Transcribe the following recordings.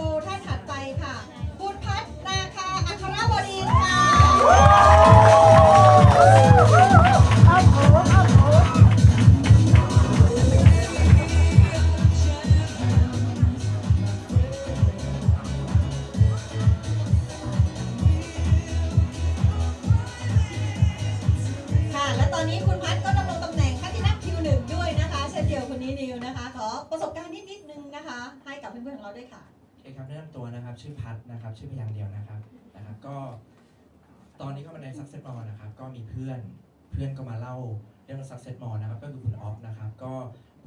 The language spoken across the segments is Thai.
โกท่านถัดไปค่ะ คุณพัฒนาคาอัครบดินค่ะค่ะ และตอนนี้คุณพัฒก็ดำรงตำแหน่งคัตินักคิวหนึ่งด้วยนะคะ เช่นเดียวคุณนินิวนะคะ ขอประสบการณ์นิดนิดๆนึงนะคะ ให้กับเพื่อนๆของเราด้วยค่ะ อเครับแนะนำตัวนะครับ ชื่อพัทนะครับ ชื่อพยางค์เดียวนะครับนะครับ ก็ตอนนี้เข้ามาใน Success Mall นะครับ ก็มีเพื่อนเพื่อนก็มาเล่าเรื่อง Success Mall นะครับ ก็คือคุณออฟนะครับ ก็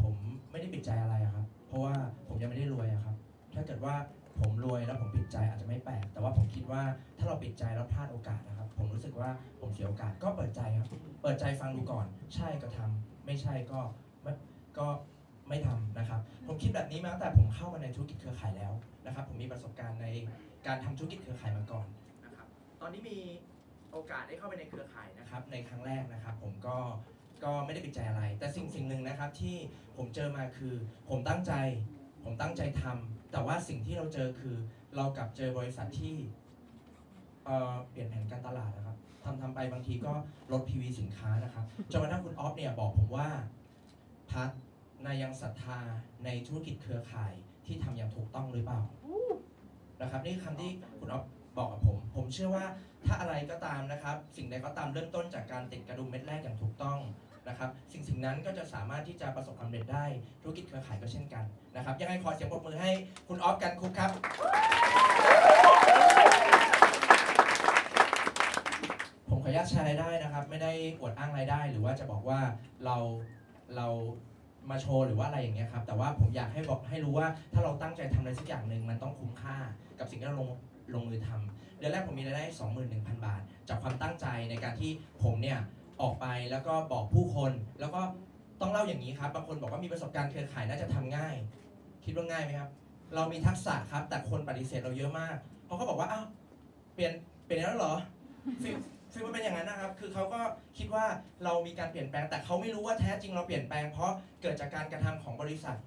ผมไม่ได้ปิดใจอะไรอะครับ เพราะว่าผมยังไม่ได้รวยอะครับ ถ้าเกิดว่าผมรวยแล้วผมปิดใจอาจจะไม่แปลกแต่ว่าผมคิดว่าถ้าเราปิดใจแล้วพลาดโอกาสนะครับ ผมรู้สึกว่าผมเสียโอกาสก็เปิดใจครับ เปิดใจฟังดูก่อน ใช่ก็ทำไม่ใช่ก็ไม่ก็ไม่ทำนะครับ คิดแบบนี้มาตั้งแต่ผมเข้ามาในธุรกิจเครือข่ายแล้วนะครับ ผมมีประสบการณ์ในการทำธุรกิจเครือข่ายมาก่อนนะครับ ตอนนี้มีโอกาสได้เข้าไปในเครือข่ายนะครับ ในครั้งแรกนะครับ ผมก็ก็ไม่ได้ปิดใจอะไร แต่สิ่งสิ่งหนึ่งนะครับที่ผมเจอมาคือ ผมตั้งใจ ผมตั้งใจทำแต่ว่าสิ่งที่เราเจอคือ เรากลับเจอบริษัทที่เอ่อเปลี่ยนแผนการตลาดนะครับทำทำไปบางทีก็ลด PV สินค้านะครับจนกระทั่งคุณออฟเนี่ยบอกผมว่าพัด นายยังศรัทธาในธุรกิจเครือข่ายที่ทำอย่างถูกต้องหรือเปล่านะครับนี่คือคำที่คุณออฟบอกกับผม ผมเชื่อว่าถ้าอะไรก็ตามนะครับ สิ่งใดก็ตามเริ่มต้นจากการติดกระดุมเม็ดแรกอย่างถูกต้องนะครับ สิ่งสิ่งนั้นก็จะสามารถที่จะประสบความสำเร็จได้ธุรกิจเครือข่ายก็เช่นกันนะครับยังไงขอเสียงปรบมือให้คุณออฟกันคุกครับ ผมขออนุญาตแชร์รายได้นะครับ ไม่ได้อวดอ้างรายได้ หรือว่าจะบอกว่าเราเรา มาโชว์หรือว่าอะไรอย่างเงี้ยครับแต่ว่าผมอยากให้บอกให้รู้ว่าถ้าเราตั้งใจทำอะไรสักอย่างหนึ่งมันต้องคุ้มค่ากับสิ่งที่เราลงลงมือทำเดือนแรกผมมีรายได้ 21,000 บาท จากความตั้งใจในการที่ผมเนี่ยออกไปแล้วก็บอกผู้คนแล้วก็ต้องเล่าอย่างนี้ครับบางคนบอกว่ามีประสบการณ์เครือข่ายน่าจะทำง่าย คิดว่าง่ายไหมครับ เรามีทักษะครับแต่คนปฏิเสธเราเยอะมากเพราะเขาบอกว่าอ้าวเปลี่ยนเปลี่ยนแล้วเหรอฟิล ฟิลมันเป็นอย่างนั้นนะครับ คือเขาก็คิดว่าเรามีการเปลี่ยนแปลง แต่เขาไม่รู้ว่าแท้จริงเราเปลี่ยนแปลง เพราะเกิดจากการกระทำของบริษัท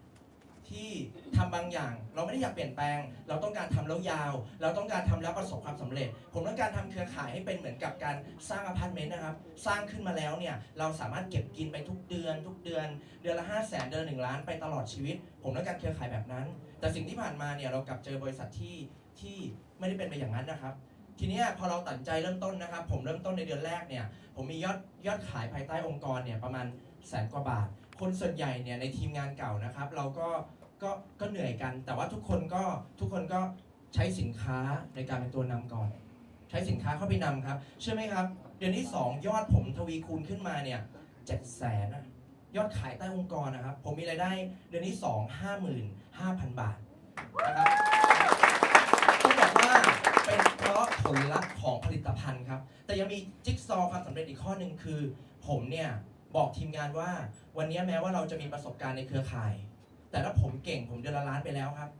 ที่ทำบางอย่าง เราไม่ได้อยากเปลี่ยนแปลง เราต้องการทำแล้วยาว เราต้องการทำแล้วประสบความสำเร็จ ผมต้องการทำเครือข่ายให้เป็นเหมือนกับการสร้างอพาร์ตเมนต์นะครับ สร้างขึ้นมาแล้วเนี่ยเราสามารถเก็บกินไปทุกเดือน ทุกเดือน เดือนละ5 0 0แสนเดือนหนึ่งล้านไปตลอดชีวิต ผมต้องการเครือข่ายแบบนั้น แต่สิ่งที่ผ่านมาเนี่ยเรากลับเจอบริษัทที่ที่ไม่ได้เป็นไปอย่างนั้นนะครับ ทีนี้พอเราตัดใจเริ่มต้นนะครับ ผมเริ่มต้นในเดือนแรกเนี่ย ผมมียอดยอดขายภายใต้องค์กรเนี่ยประมาณแสนกว่าบาท คนส่วนใหญ่เนี่ยในทีมงานเก่านะครับ เราก็ก็ก็เหนื่อยกัน แต่ว่าทุกคนก็ทุกคนก็ใช้สินค้าในการเป็นตัวนำก่อน ใช้สินค้าเข้าไปนำครับเชื่อไหมครับ เดือนที่2ยอดผมทวีคูณขึ้นมาเนี่ยเจ็ดแสนยอดขายใต้องค์กรนะครับ ผมมีรายได้เดือนที่ 2 55,000 บาทนะครับต้องบอกว่าเป็นะผลลัพธ์ของผลิตภัณฑ์ครับ แต่ยังมีจิ๊กซอว์ความสำเร็จอีกข้อหนึ่งคือ ผมเนี่ยบอกทีมงานว่า วันนี้แม้ว่าเราจะมีประสบการณ์ในเครือข่าย แต่ถ้าผมเก่งผมเดือนละล้านไปแล้วครับ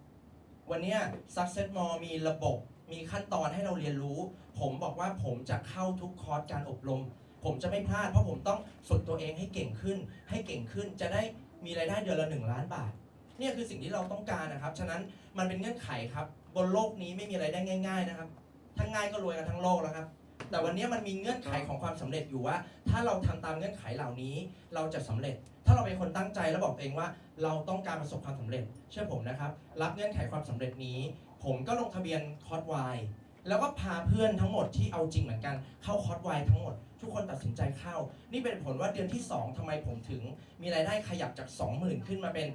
วันนี้ Success More มีระบบมีขั้นตอนให้เราเรียนรู้ ผมบอกว่าผมจะเข้าทุกคอร์สการอบรม ผมจะไม่พลาดเพราะผมต้องฝึกตัวเองให้เก่งขึ้น ให้เก่งขึ้นจะได้มีรายได้เดือนละ 1 ล้านบาทเนี่ยคือสิ่งที่เราต้องการนะครับ ฉะนั้นมันเป็นเงื่อนไขครับ บนโลกนี้ไม่มีอะไรได้ง่าย ๆ นะครับ ถ้าง่ายก็รวยกันทั้งโลกแล้วครับ แต่วันนี้มันมีเงื่อนไขของความสำเร็จอยู่ว่า ถ้าเราทำตามเงื่อนไขเหล่านี้เราจะสำเร็จ ถ้าเราเป็นคนตั้งใจแล้วบอกตัวเองว่า เราต้องการประสบความสำเร็จ เชื่อผมนะครับ รับเงื่อนไขความสำเร็จนี้ ผมก็ลงทะเบียนคอร์สวายแล้วก็พาเพื่อนทั้งหมดที่เอาจริงเหมือนกันเข้าคอร์สวายทั้งหมด ทุกคนตัดสินใจเข้า นี่เป็นผลว่าเดือนที่ 2ทำไมผมถึง มีรายได้ขยับจาก 20,000 ขึ้นมาเป็น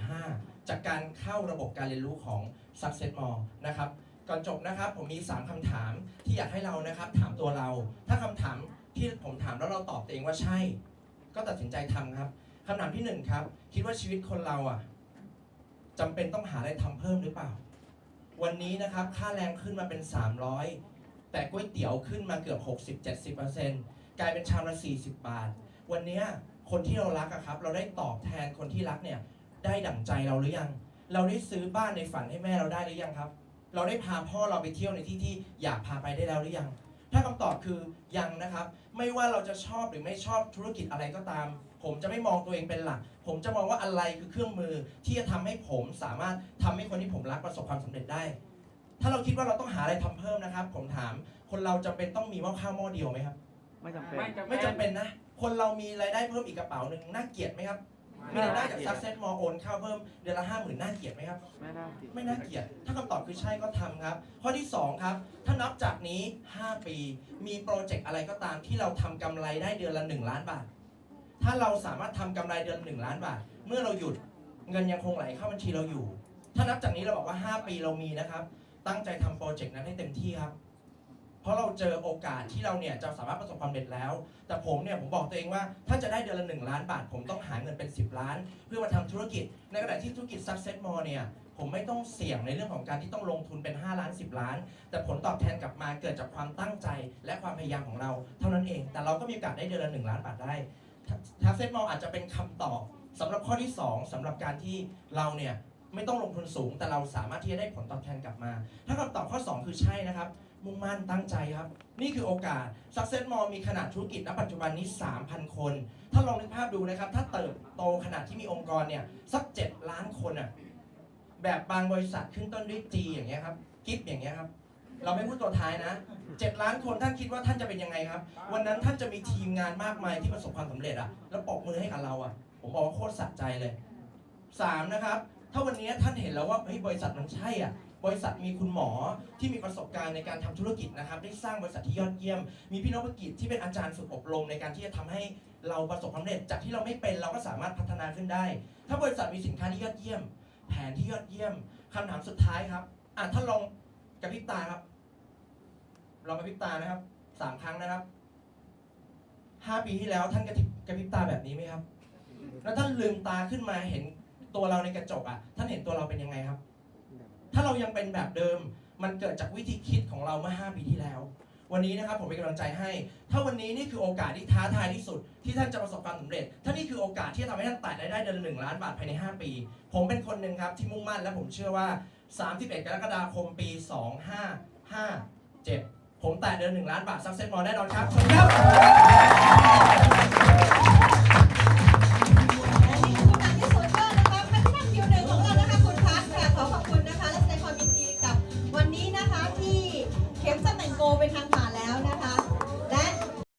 55,000 จากการเข้าระบบการเรียนรู้ของ Success More นะครับ ก่อนจบนะครับ ผมมี 3คำถามที่อยากให้เรานะครับ ถามตัวเรา ถ้าคำถามที่ผมถามแล้วเราตอบตัวเองว่าใช่ ก็ตัดสินใจทำครับคำถามที่หนึ่งครับ คิดว่าชีวิตคนเราอะจำเป็นต้องหาอะไรทำเพิ่มหรือเปล่า วันนี้นะครับ ค่าแรงขึ้นมาเป็น 300 แต่ก๋วยเตี๋ยวขึ้นมาเกือบ 60-70%กลายเป็นชามละ40 บาท วันนี้คนที่เรารักอะครับ เราได้ตอบแทนคนที่รักเนี่ย ได้ดั่งใจเราหรือยัง เราได้ซื้อบ้านในฝันให้แม่เราได้หรือยังครับ เราได้พาพ่อเราไปเที่ยวในที่ที่อยากพาไปได้แล้วหรือยัง ถ้าคำตอบคือยังนะครับ ไม่ว่าเราจะชอบหรือไม่ชอบธุรกิจอะไรก็ตาม ผมจะไม่มองตัวเองเป็นหลัก ผมจะมองว่าอะไรคือเครื่องมือที่จะทำให้ผมสามารถทำให้คนที่ผมรักประสบความสำเร็จได้ ถ้าเราคิดว่าเราต้องหาอะไรทำเพิ่มนะครับ ผมถามคนเราจำเป็นต้องมีหม้อข้าวหม้อเดียวไหมครับ ไม่จำเป็นไม่จำเป็นนะ คนเรามีรายได้เพิ่มอีกกระเป๋าหนึ่งน่าเกลียดไหมครับ มีรายได้จาก success more โอนเข้าเพิ่มเดือนละห้าหมื่นน่าเกลียดไหมครับ ไม่น่าติดไม่น่าเกลียด ถ้าคำตอบคือใช่ก็ทำครับ ข้อที่ 2 ครับ ถ้านับจากนี้ 5 ปี มีโปรเจกต์อะไรก็ตามที่เราทำกำไรได้เดือนละ 1 ล้านบาท ถ้าเราสามารถทำกำไรเดือนละ1ล้านบาท เมื่อเราหยุดเงินยังคงไหลเข้าบัญชีเราอยู่ ถ้านับจากนี้เราบอกว่า 5 ปีเรามีนะครับ ตั้งใจทำโปรเจกต์นั้นให้เต็มที่ครับเพ ราะเราเจอโอกาสที่เราเนี่ยจะสามารถประสบความสำเร็จแล้ว แต่ผมเนี่ยผมบอกตัวเองว่าถ้าจะได้เดือนละ1ล้านบาท ผมต้องหาเงินเป็น 10 ล้าน เพื่อมาทำธุรกิจ ในขณะที่ธุรกิจ Success More เนี่ยผมไม่ต้องเสี่ยงในเรื่องของการที่ต้องลงทุนเป็น 5 ล้าน 10 ล้าน แต่ผลตอบแทนกลับมาเกิดจากความตั้งใจและความพยายามของเรา เท่านั้นเอง แต่เราก็มีโอกาสได้เดือนละ1ล้านบาทได้ Success More อาจจะเป็นคำตอบสำหรับข้อที่ 2สำหรับการที่เราเนี่ยไม่ต้องลงทุนสูง แต่เราสามารถที่จะได้ผลตอบแทนกลับมา ถ้าคำตอบข้อ 2 คือใช่นะครับ มุ่งมั่นตั้งใจครับ นี่คือโอกาส Success m o มีขนาดธุรกิจณปัจจุบันนี้ 3,000 คน ถ้าลองนึกภาพดูนะครับ ถ้าเติบโตขนาดที่มีองค์กรเนี่ยสัก 7 ล้านคนอะแบบบางบริษัทขึ้นต้นด้วย G อย่างเงี้ยครับกิฟอย่างเงี้ยครับเราไม่พูดตัวท้ายนะ 7 ล้านคนท่านคิดว่าท่านจะเป็นยังไงครับ วันนั้นท่านจะมีทีมงานมากมายที่ประสบความสำเร็จอะแล้วปรบมือให้กับเราอะผมบอกว่าโคตรสะใจเลย 3 นะครับ ถ้าวันนี้ท่านเห็นแล้วว่าเฮ้ยบริษัทมันใช่อะ บริษัทมีคุณหมอที่มีประสบการณ์ในการทำธุรกิจนะครับ ได้สร้างบริษัทที่ยอดเยี่ยม มีพี่นพกิจที่เป็นอาจารย์ฝึกอบรม ในการที่จะทำให้เราประสบความสำเร็จ จากที่เราไม่เป็นเราก็สามารถพัฒนาขึ้นได้ ถ้าบริษัทมีสินค้าที่ยอดเยี่ยม แผนที่ยอดเยี่ยมคำถามสุดท้ายครับอะท่านลองกระพริบตาครับลองกระพริบตานะครับสามครั้งนะครับห้าปีที่แล้วท่านกระพริบกระพริบตาแบบนี้ไหมครับ แล้วท่านลืมตาขึ้นมาเห็นตัวเราในกระจกอะท่านเห็นตัวเราเป็นยังไงครับ ถ้าเรายังเป็นแบบเดิม มันเกิดจากวิธีคิดของเราเมื่อ 5 ปีที่แล้ว วันนี้นะครับผมเป็นกำลังใจให้ ถ้าวันนี้นี่คือโอกาสที่ท้าทายที่สุด ที่ท่านจะประสบความสำเร็จ ถ้านี่คือโอกาสที่จะทำให้ท่านแตะรายได้เดือนละหนึ่งล้านบาทภายใน 5 ปี ผมเป็นคนหนึ่งครับที่มุ่งมั่นและผมเชื่อว่า 31 กรกฎาคมปี 2557 ผมแตะเดือนหนึ่งล้านบาทซักเซ็ตมอลแน่นอนครับสวัสดีครับ